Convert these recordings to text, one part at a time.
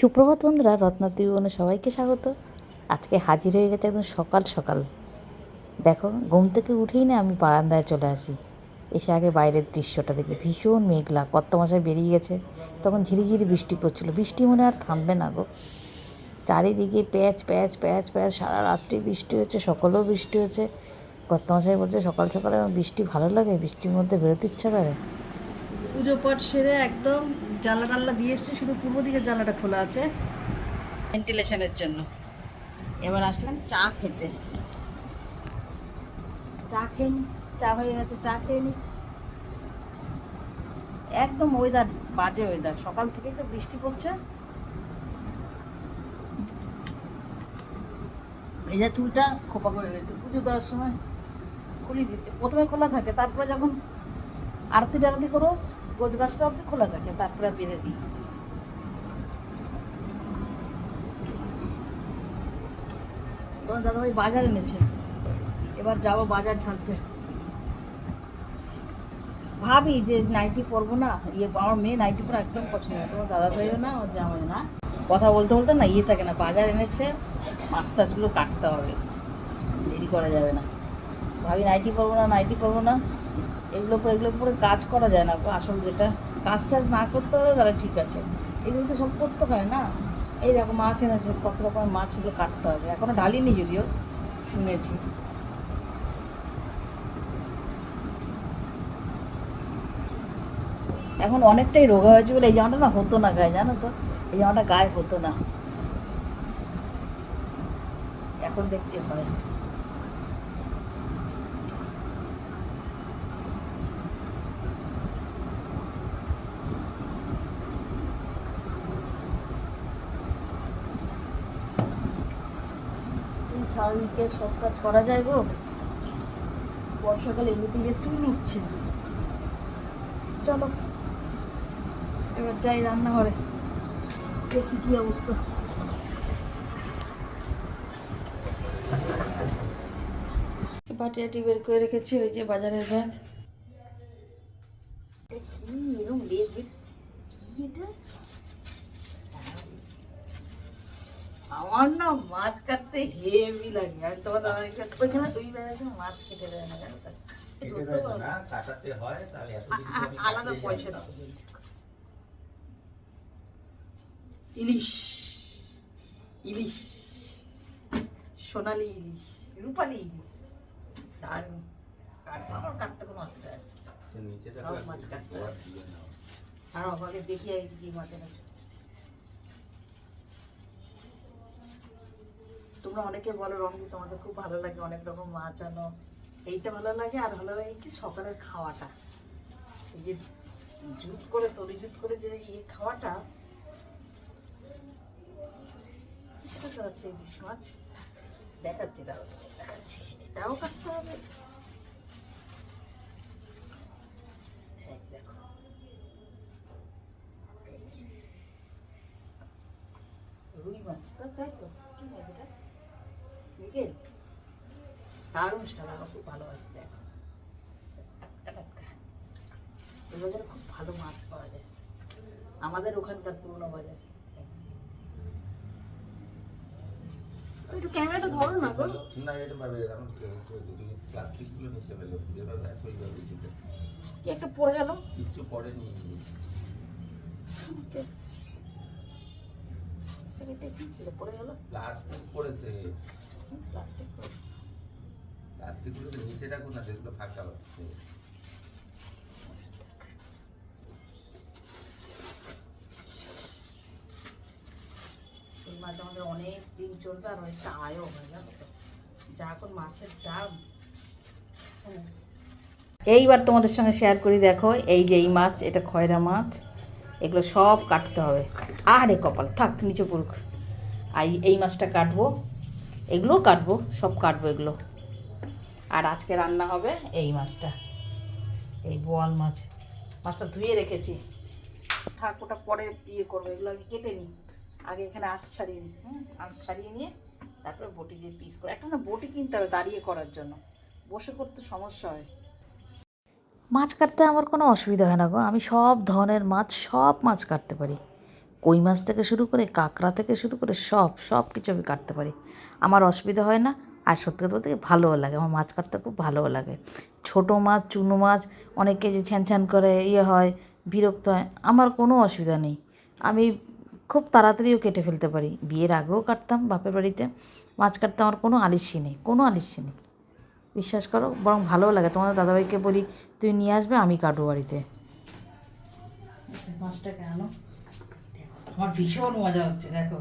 সুপ্রভাত বন্ধুরা রত্নাদ্রি জীবনে সবাইকে স্বাগত। আজকে হাজির হয়ে গেছে একদম সকাল সকাল। দেখো, ঘুম থেকে উঠেই না আমি বারান্দায় চলে আসি। এসে আগে বাইরের দৃশ্যটা দেখি। ভীষণ মেঘলা কত মাসে বেরিয়ে গেছে। তখন ঝিরিঝিরি বৃষ্টি পড়ছিল। বৃষ্টি মনে আর থামবে না গো। চারিদিকে প্যাচ প্যাচ প্যাচ প্যাচ, সারা রাত্রি বৃষ্টি হচ্ছে, সকালেও বৃষ্টি হচ্ছে। কত মাসাই বলছে, সকাল সকালে বৃষ্টি ভালো লাগে, বৃষ্টির মধ্যে বেরোতে ইচ্ছা করে। পুজো পাঠ সেরে একদম জানলা টাল্লা দিয়ে এসছে শুধু পূর্ব দিকের জানলাটা খোলা আছে। ভেন্টিলেশনের জন্য। এবার আসলাম চা খেতে। চা খেয়ে নি চা হয়ে গেছে চা খেয়ে নি। একদম ওয়েদার বাজে ওয়েদার সকাল থেকেই তো বৃষ্টি পড়ছে। ভেজা চুলটা খোপা করে রয়েছে পুজো দেওয়ার সময় খুলি দিতে প্রথমে খোলা থাকে তারপরে যখন আরতি টারতি করো গোছ গাছটা অব্দি খোলা থাকে, তারপরে বেঁধে দিই। তোমার দাদাভাই বাজার এনেছে। এবার যাব বাজার ঢালতে। ভাবি যে নাইটি পরবো না ইয়ে আমার মেয়ে নাইটি পরা একদম পছন্দ না, তোমার দাদা ভাইও না ওর জামাই না। কথা বলতে বলতে না ইয়ে থাকে না, বাজার এনেছে মাছ টাছগুলো কাটতে হবে। দেরি করা যাবে না। ভাবি নাইটি পরবো না, নাইটি পরবো না। এগুলো পরে এগুলো পরে কাজ করা যায় না। আসল যেটা কাজ টাজ না করতে হবে তাহলে ঠিক আছে। এগুলো তো সব করতে হয় না। এই দেখো, মাছ এনেছে, কত রকমের মাছ এগুলো কাটতে হবে। এখনও ডালিনি যদিও, শুনেছি। এখন অনেকটাই রোগা হয়েছে বলে এই জামাটা না হতো না গায়ে, জানো তো? এই জামাটা গায়ে হতো না। এখন দেখছি হয়। ছাড়িকে সব কাজ করা যায় গো। বর্ষাকালে এমনিতে যে চুল উঠছে চলো, এবার যাই রান্নাঘরে। দেখি কি অবস্থা। বাটি আটি বের করে রেখেছি, ওই যে বাজারের ব্যাগ এরকম লেজ কি এটা আমার না মাছ কাটতে হেভি লাগে আমি তোমার দুই বেলা মাছ কেটে দেয় না জানো তো? কেটে ধরতে দেয় পারব না, না। কাটাতে তাহলে এত আ- কিছু আ- আমি আলাদা পয়সা দাও ইলিশ ইলিশ ইলিশ কাটতে কাটতে কোনো মাছ কাটতে। আর দেখি আর কি মাছ তোমরা অনেকে বলো রঙি তোমাদের খুব ভালো লাগে, অনেক রকম মাছ আনো এইটা ভালো লাগে, আর ভালো লাগে কি সকালের খাওয়াটা। এই যে জুত করে, তরি জুত করে যে ইয়ে খাওয়াটা আছে, ইলিশ মাছ। দেখাচ্ছি দাঁড়াও দেখাচ্ছি। এটাও কাটতে হবে এই দেখো রুই মাছ তা- তাই তো কি মাছ এটা মৃগেল দারুণ সাদা আমার খুব ভালোবাসি দেখো টাটকা টাটকা এই বাজারে খুব ভালো মাছ পাওয়া যায় আমাদের ওখানকার পুরোনো বাজার একটু ক্যামেরাটা ধরো না গো না, এটা ভাবে, এখন তো- তো নিচে ফেলো, যেভাবে আছে ওইভাবেই ঠিক আছে। কি একটা পড়ে গেল কিচ্ছু পড়েনি। এটা পড়ে গেল প্লাস্টিক পড়েছে। প্লাস্টিক নিচে রাখো না, যেগুলো ফাঁকা হচ্ছে। মাছ আমাদের অনেক দিন চলবে আর অনেকটা আয়ও হয় জানো তো? যা এখন মাছের দাম। হ্যাঁ। এইবার তোমাদের সঙ্গে শেয়ার করি, দেখো, এই যে এই মাছ, এটা খয়রা মাছ, এগুলো সব কাটতে হবে। আরে কপাল, থাক, নিচে পড়ুক। আর এই মাছটা কাটবো, এগুলোও কাটবো, সব কাটবো এগুলো। আর আজকে রান্না হবে এই মাছটা, এই বোয়াল মাছ। মাছটা ধুয়ে রেখেছি। থাক, ওটা পরে ইয়ে করব, এগুলো আগে কেটে নিই। আগে এখানে আঁশ ছাড়িয়ে নিই হুম, আঁশ ছাড়িয়ে নিয়ে তারপরে বটি দিয়ে পিস করে, একটা না বটি কিনতে হবে দাঁড়িয়ে করার জন্য, বসে করতে সমস্যা হয়। মাছ কাটতে আমার কোনো অসুবিধা হয় না গো, আমি সব ধরনের মাছ, সব মাছ কাটতে পারি। কই মাছ থেকে শুরু করে কাঁকড়া থেকে শুরু করে সব সব কিছু আমি কাটতে পারি। আমার অসুবিধা হয় না, আর সত্যি কথা বলতে ভালোও লাগে, আমার মাছ কাটতে খুব ভালোও লাগে। ছোটো মাছ, চুনো মাছ, অনেকে যে ছ্যান ছ্যান করে ইয়ে হয়, বিরক্ত হয়, আমার কোনো অসুবিধা নেই। আমি খুব তাড়াতাড়িও কেটে ফেলতে পারি। বিয়ের আগেও কাটতাম বাপের বাড়িতে। মাছ কাটতে আমার কোনো আলিস্যি নেই কোনো আলিস্যি নেই। বিশ্বাস করো বরং ভালোও লাগে। তোমাদের দাদাভাইকে বলি তুই নিয়ে আসবে আমি কাটবো বাড়িতে। মাছটাকে আনো দেখো, আমার ভীষণ মজা হচ্ছে দেখো।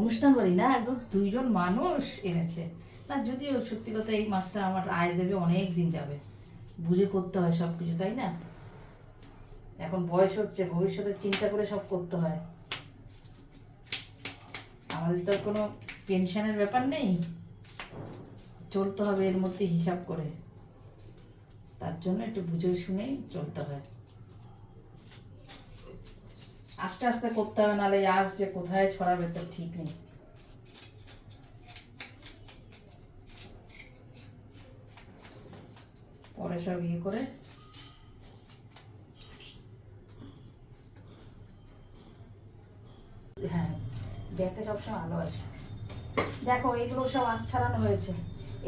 অনুষ্ঠান বাড়ি না একদম দুইজন মানুষ এনেছে। না যদিও সত্যি কথা এই মাছটা আমার আয় দেবে অনেক দিন যাবে। বুঝে করতে হয় সব কিছু তাই না? এখন বয়স হচ্ছে ভবিষ্যতে চিন্তা করে সব করতে হয়। আমাদের তো কোনো পেনশনের ব্যাপার নেই। চলতে হবে এর মধ্যে হিসাব করে। তার জন্য একটু বুঝে শুনেই চলতে হয়। আস্তে আস্তে করতে হবে, নাহলে আজ যে কোথায় ছড়াবে তো ঠিক নেই। পরে সব ইয়ে করে হ্যাঁ দেখতে সবসময় আলো আছে। দেখো এগুলো সব আঁশ ছাড়ানো হয়েছে।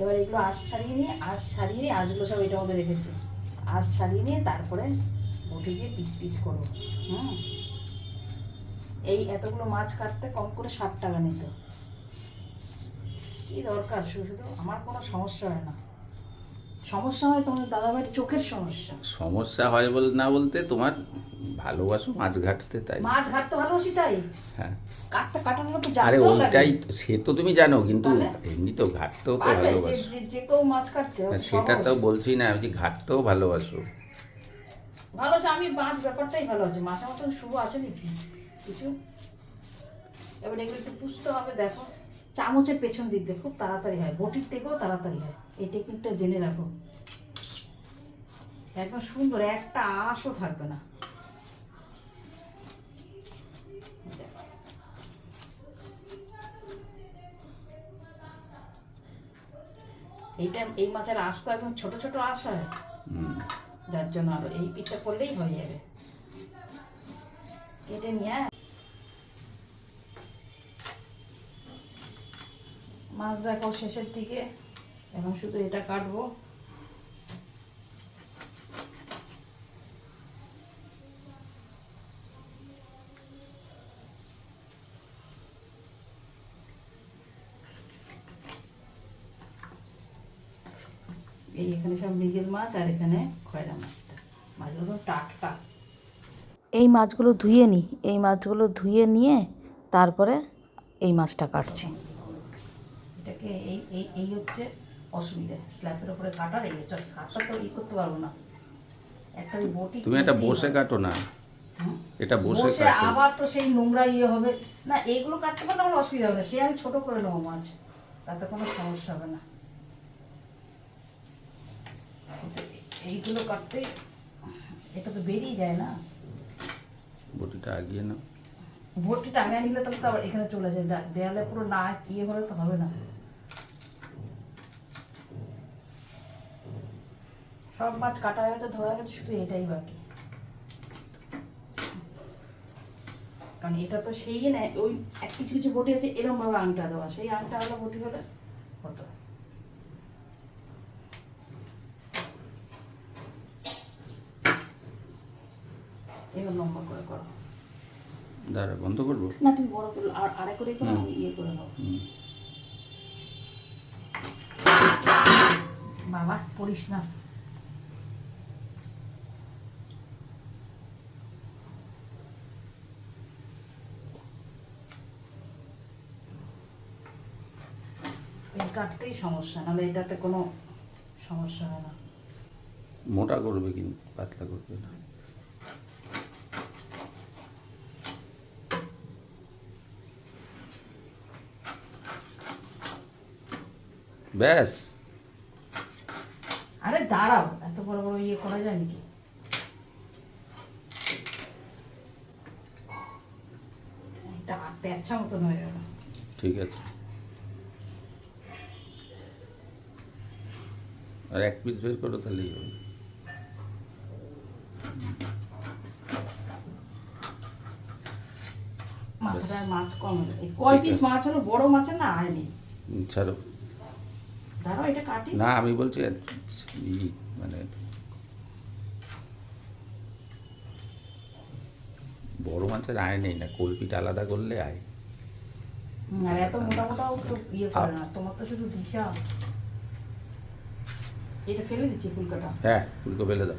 এবার এগুলো আঁশ ছাড়িয়ে নিয়ে, আঁশ ছাড়িয়ে নিয়ে আঁশগুলো সব এটার মধ্যে রেখেছি। আঁশ ছাড়িয়ে নিয়ে তারপরে বটি দিয়ে পিস পিস করব। হুম? এই এতগুলো মাছ কাটতে কম করে ষাট টাকা নিত। কি দরকার? শুধু শুধু আমার কোনো সমস্যা হয় না। সমস্যা হয় তোমার দাদাভাইয়ের চোখের সমস্যা। সমস্যা হয় বল না বলতে তোমার ভালোবাসো মাছ ঘাটতে তাই। মাছ ঘাটতে ভালোবাসি তাই? হ্যাঁ। কাটতে কাটানো তো আরে ওইটাই সে তো তুমি জানো কিন্তু তাহলে? এমনি তো ঘাটতেও তো ভালোবাসো। যে- কেউ মাছ কাটতে না, সেটা তো বলছি না আমি ঘাটতেও ভালোবাসো। ভালো আমি মাছ ব্যাপারটাই ভালো আছে মাছের মতন শুভ আছে নাকি? কিছু? এবার এগুলো একটু পুষতে হবে দেখো। চামচের পেছন দিক দিয়ে খুব তাড়াতাড়ি হয়। বটির থেকেও তাড়াতাড়ি হয়। এই টেকনিকটা জেনে রাখো। একদম সুন্দর একটা আঁশও থাকবে না। এইটা এই মাছের আঁশ তো একদম ছোট ছোট আঁশ হয়। যার জন্য আরও এই পিঠটা করলেই হয়ে যাবে। কেটে নিয়ে মাছ দেখো শেষের দিকে। এখন শুধু এটা কাটবো। এই সব মাছ আর এখানে খয়রা মাছগুলো টাটকা। এই মাছগুলো ধুয়ে নিই এই মাছগুলো ধুয়ে নিয়ে তারপরে এই মাছটা কাটছি। এটাকে এই এই এই হচ্ছে অসুবিধা। স্ল্যাবের উপরে কাটার এই হচ্ছে কাটটা তো ই করতে পারব না। একটা বটি তুমি কিনতেই বসে কাটো না। এটা বসে বসে আবার তো সেই নোংরা ইয়ে হবে। না এইগুলো কাটতে পারলে আমার অসুবিধা হবে না। সে আমি ছোট করে নেব মাছ। তাতে কোনো সমস্যা হবে না। এইগুলো কাটতে এটা তো বেরিয়ে যায় না। বটিটা আগিয়ে নাও। ভর্তিটা আগে নিলে তাহলে তো আবার এখানে চলে যায়। দেয়ালে পুরো না ইয়ে হলে তো হবে না। সব মাছ কাটা হয়ে গেছে ধরা গেছে শুধু এটাই বাকি। কারণ এটা তো সেই না ওই এক কিছু কিছু বটি আছে এরকম ভাবে আংটা দেওয়া সেই আংটা হলো বটি হলে হতো। এবার লম্বা করে করো। দাঁড়া বন্ধ করব? না তুমি বড় করে আর আড়াই করে করো আমি ইয়ে করে হুম। বাবা পড়িস না এই কাটতেই সমস্যা নাহলে এটাতে কোনো সমস্যা হয় না। মোটা করবে কিন্তু পাতলা করবে না। ব্যাস। আরে দাঁড়াও এত বড় বড় ইয়ে করা যায় নাকি? এটা আটতে আচ্ছা মতন হয়ে গেল ঠিক আছে। আর এক পিস বের করো তাহলেই হবে। মাছ কম কয় পিস মাছ হলো? বড় মাছের না আয়নি হুম, ছাড়ো। দাঁড়াও এটা কাটি। না আমি বলছি মানে বড় মাছের আয় নেই না কলপিটা আলাদা করলে আয়। আর এত মোটা মোটাও ইয়ে করে না তোমার তো শুধু দিশা। এটা ফেলে দিচ্ছি ফুলকাটা। হ্যাঁ ফুলকো ফেলে দাও।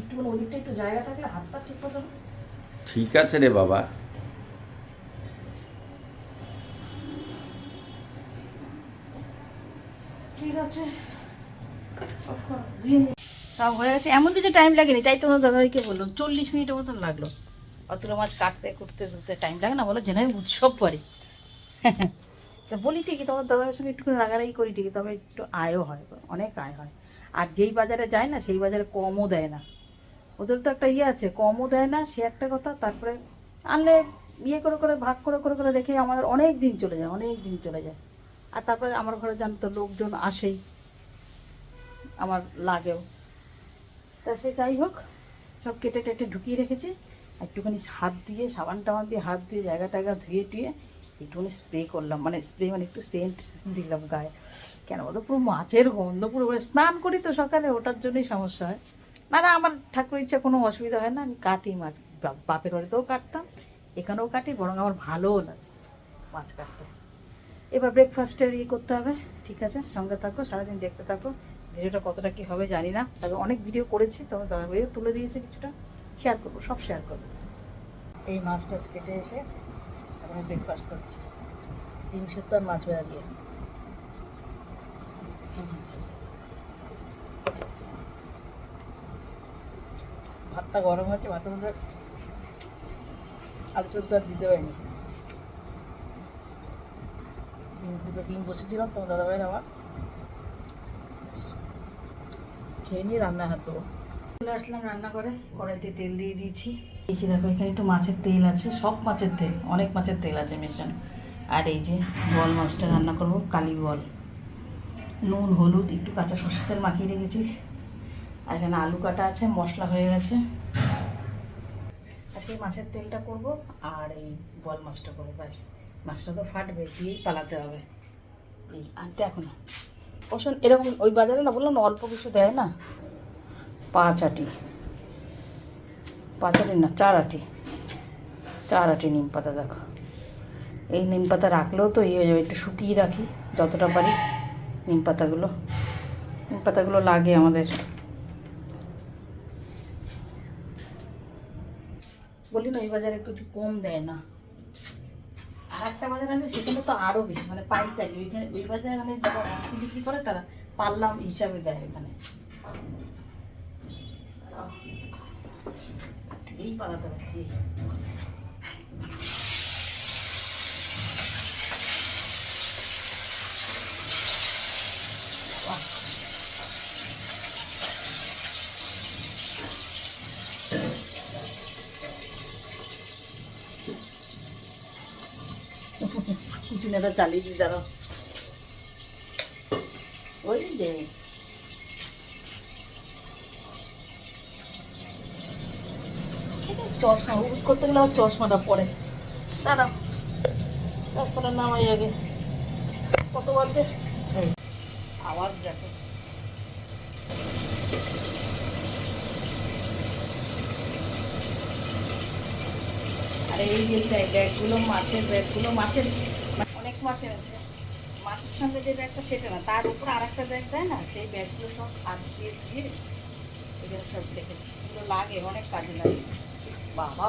একটু ওদিকটা একটু জায়গা থাকলে হাত পা ঠিক মতো ঠিক আছে রে বাবা। ঠিক আছে। সব হয়ে গেছে। এমন কিছু টাইম লাগেনি তাই তোমার দাদাভাইকে বললাম চল্লিশ মিনিটের মতন লাগল। অতটা মাছ কাটতে করতে করতে টাইম লাগে না বলো যেন আমি উৎসব পরে তা বলি ঠিকই তোমার দাদাভাইয়ের সঙ্গে একটু রাগারাগি করি ঠিকই, তবে একটু আয়ও হয়, অনেক আয় হয়। আর যেই বাজারে যায় না, সেই বাজারে কমও দেয় না। ওদের তো একটা ইয়ে আছে, কমও দেয় না, সে একটা কথা, তারপরে আনলে ইয়ে করে করে, ভাগ করে করে করে রেখে আমাদের অনেক দিন চলে যায়, অনেক দিন চলে যায়। আর তারপরে আমার ঘরে জানো তো, লোকজন আসেই, আমার লাগেও। তা সে যাই হোক, সব কেটে টেটে ঢুকিয়ে রেখেছি, একটুখানি হাত দিয়ে সাবান টাবান দিয়ে হাত দিয়ে জায়গা টায়গা ধুয়ে টুয়ে একটুখানি স্প্রে করলাম মানে স্প্রে মানে একটু সেন্ট দিলাম গায়ে। কেন বলতো, পুরো মাছের গন্ধ, পুরো মানে স্নান করি তো সকালে, ওটার জন্যই সমস্যা হয়। না না, আমার ঠাকুর ইচ্ছা কোনো অসুবিধা হয় না, আমি কাটি মাছ বাপের বাড়িতেও কাটতাম, এখানেও কাটি, বরং আমার ভালোও লাগে মাছ কাটতে। এবার ব্রেকফাস্টের ইয়ে করতে হবে, ঠিক আছে, সঙ্গে থাকো, সারাদিন দেখতে থাকো, ভিডিওটা কতটা কী হবে জানি না, তবে অনেক ভিডিও করেছি, তবে দাদা ভাইও তুলে দিয়েছে কিছুটা শেয়ার করব, সব শেয়ার করব। এই মাছ টাছ কেটে এসে এখন ব্রেকফাস্ট করছি। ডিম সেদ্ধ আর মাছ ভাজা দিয়ে ভাতটা গরম হয়েছে, ভাতের মধ্যে আলু সেদ্ধ আর দিতে পারিনি। ডিম দুটো ডিম বসেছিলাম তোমার দাদাভাইয়ের আমার খেয়ে নিয়ে রান্না হাত চলে আসলাম রান্না করে কড়াইতে তেল দিয়ে দিয়েছি। দিয়েছি দেখো, এখানে একটু মাছের তেল আছে, সব মাছের তেল, অনেক মাছের তেল আছে মেশানো আর এই যে বল মাছটা রান্না করব, কালি বল। নুন, হলুদ, একটু কাঁচা সর্ষের তেল মাখিয়ে রেখেছিস। আর এখানে আলু কাটা আছে, মশলা হয়ে গেছে। আজকে মাছের তেলটা করব, আর এই বল মাছটা করব, ব্যাস। মাছটা তো ফাটবে দিয়েই পালাতে হবে। এই, আর দেখো না। ওসব এরকম ওই বাজারে না বললাম অল্প কিছু দেয় না? পাঁচ আটি পাঁচ আটি না চার আটি চার আটি নিম পাতা, দেখো। এই নিম পাতা রাখলেও তো ইয়ে যাবে, একটু শুকিয়ে রাখি, যতটা পারি নিম পাতাগুলো। নিম পাতাগুলো লাগে আমাদের। বলি না, এই বাজারে কিছু কম দেয় না। আর একটা বাজার আছে, সেখানে তো আরও বেশি মানে পাইকারি। ওইখানে ওই বাজারে মানে যারা বিক্রি করে, তারা পাল্লাম হিসাবে দেয় এখানে। এই পালাতে হবে এই। বাহ। কুচিনাটা চালিয়ে দিই দাঁড়াও ওই যে চশমা উঠ করতে গেলে আবার চশমাটা পরে। দাঁড়াও চশমাটা নামাই আগে। কত বাজে? আওয়াজ দেখো। আর এই যে ব্যাগ ব্যাগগুলো মাছের ব্যাগগুলো মাছের অনেক মাছের আছে। মাছের সঙ্গে যে ব্যাগটা সেটা না। তার উপরে আর একটা ব্যাগ দেয় না? সেই ব্যাগগুলো সব হাত দিয়ে দিয়ে এখানে সব রেখেছি এগুলো লাগে অনেক কাজে লাগে। বাবা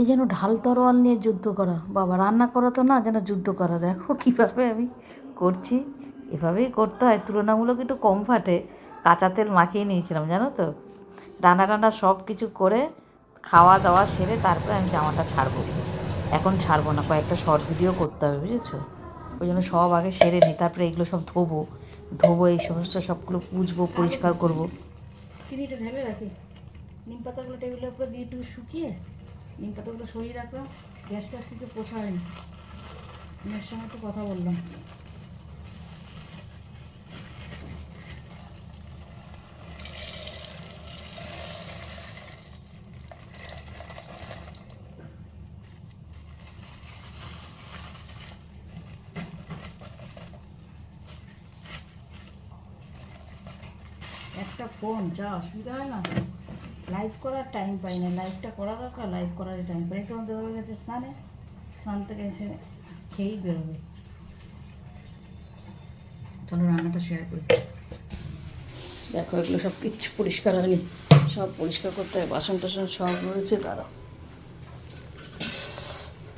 এই যেন ঢাল তরোয়াল নিয়ে যুদ্ধ করা। বাবা রান্না করা তো না যেন যুদ্ধ করা। দেখো কীভাবে আমি করছি। এভাবেই করতে হয়। তুলনামূলক একটু কম ফাটে। কাঁচা তেল মাখিয়ে নিয়েছিলাম জানো তো? রান্না টান্না সব কিছু করে খাওয়া দাওয়া সেরে তারপরে আমি জামাটা ছাড়বো। এখন ছাড়বো না কয়েকটা শর্ট ভিডিও করতে হবে বুঝেছ? ওই জন্য সব আগে সেরে নিই তারপরে এগুলো সব ধোবো। ধোবো এই সমস্ত সবগুলো পুজবো পরিষ্কার করব। ঢেলে রাখি। নিম পাতাগুলো টেবিলের উপরে দিয়ে একটু শুকিয়ে নিম পাতাগুলো সরিয়ে রাখলাম। গ্যাসটা থেকে পোষা হয়নি মেয়ের সঙ্গে একটু কথা বললাম। একটা ফোন, যা অসুবিধা হয় না? লাইভ করার টাইম পাই না। লাইভটা করা দরকার লাইভ করার টাইম পাই আমাদের হয়ে গেছে স্নানে, স্নান থেকে এসে খেয়েই বেরোবে। চলো রান্নাটা শেয়ার করি। দেখো, এগুলো সব কিচ্ছু পরিষ্কার হয়নি। সব পরিষ্কার করতে হয় বাসন টাসন সব রয়েছে তারা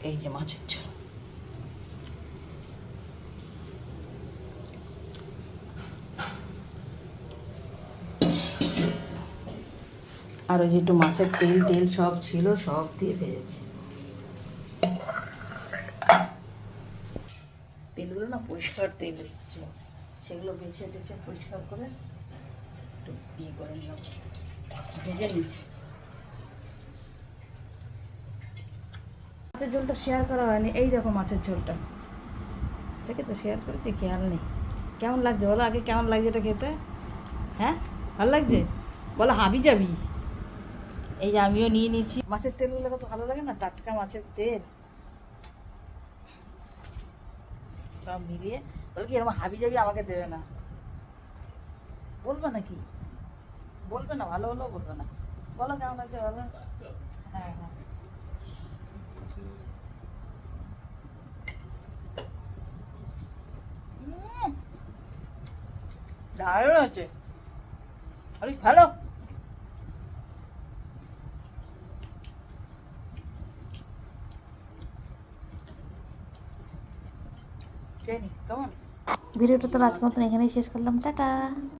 এই যে মাছের ঝোল। আর ওই যে একটু মাছের তেল টেল সব ছিল সব দিয়ে ভেজেছি। তেলগুলো না পরিষ্কার তেল এসেছিল সেগুলো বেছে টেছে পরিষ্কার করে একটু ইয়ে করে নিলাম। ভেজে নিয়েছি মাছের ঝোলটা শেয়ার করা হয়নি। এই দেখো মাছের ঝোলটা। দেখেছ? শেয়ার করেছি? খেয়াল নেই। কেমন লাগছে? বলো আগে কেমন লাগছে এটা খেতে? হ্যাঁ? ভালো লাগছে? বলো হাবি যাবি এই যে আমিও নিয়ে নিয়েছি মাছের তেলগুলো কত ভালো লাগে না? টাটকা মাছের তেল। সব মিলিয়ে। বলে কি এরকম হাবি যাবি আমাকে দেবে না। বলবে নাকি? বলবে না, ভালো হলেও বলবে না। বলো কেমন আছে বলো হ্যাঁ হ্যাঁ। দারুণ আছে আরে ভালো। ভিডিওটা তো আজকের মতন এখানেই শেষ করলাম টাটা।